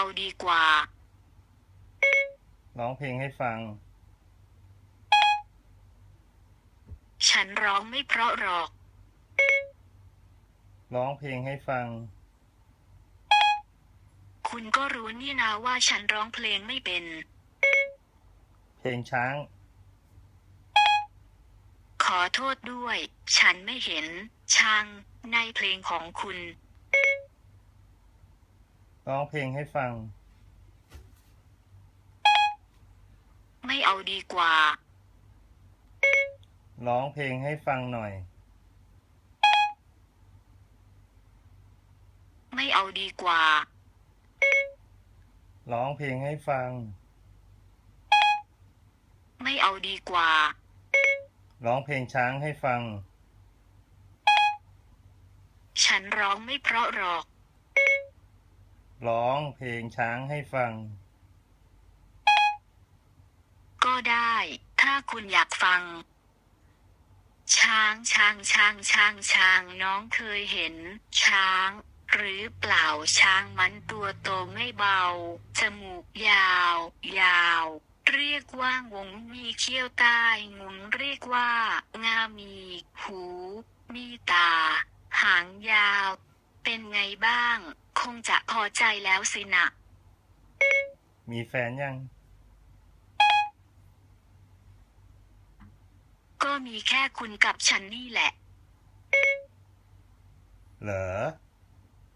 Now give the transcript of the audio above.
เอาดีกว่า ร้องเพลงให้ฟัง ฉันร้องไม่เพราะหรอก ร้องเพลงให้ฟัง คุณก็รู้นี่นาว่าฉันร้องเพลงไม่เป็น เพลงช้าง ขอโทษด้วย ฉันไม่เห็น ช่าง ในเพลงของคุณ ร้องเพลงให้ฟัง ไม่เอาดีกว่า ร้องเพลงให้ฟังหน่อย ไม่เอาดีกว่า ร้องเพลงให้ฟัง ไม่เอาดีกว่า ร้องเพลงช้างให้ฟัง ฉันร้องไม่เพราะหรอก ร้องเพลงช้างให้ฟัง ก็ได้ ถ้าคุณอยากฟัง ช้างช้างช้างช้างช้างน้องเคยเห็น ช้าง หรือเปล่าช้างมันตัวโตไม่เบา จมูกยาว ยาวเรียกว่างวงมีเขี้ยวใต้งวงเรียกว่า งามี หู มีตา หางยาว เป็นไงบ้าง คงจะพอใจแล้วสินะ มีแฟนยัง ก็มีแค่คุณกับฉันนี่แหละ เหรอ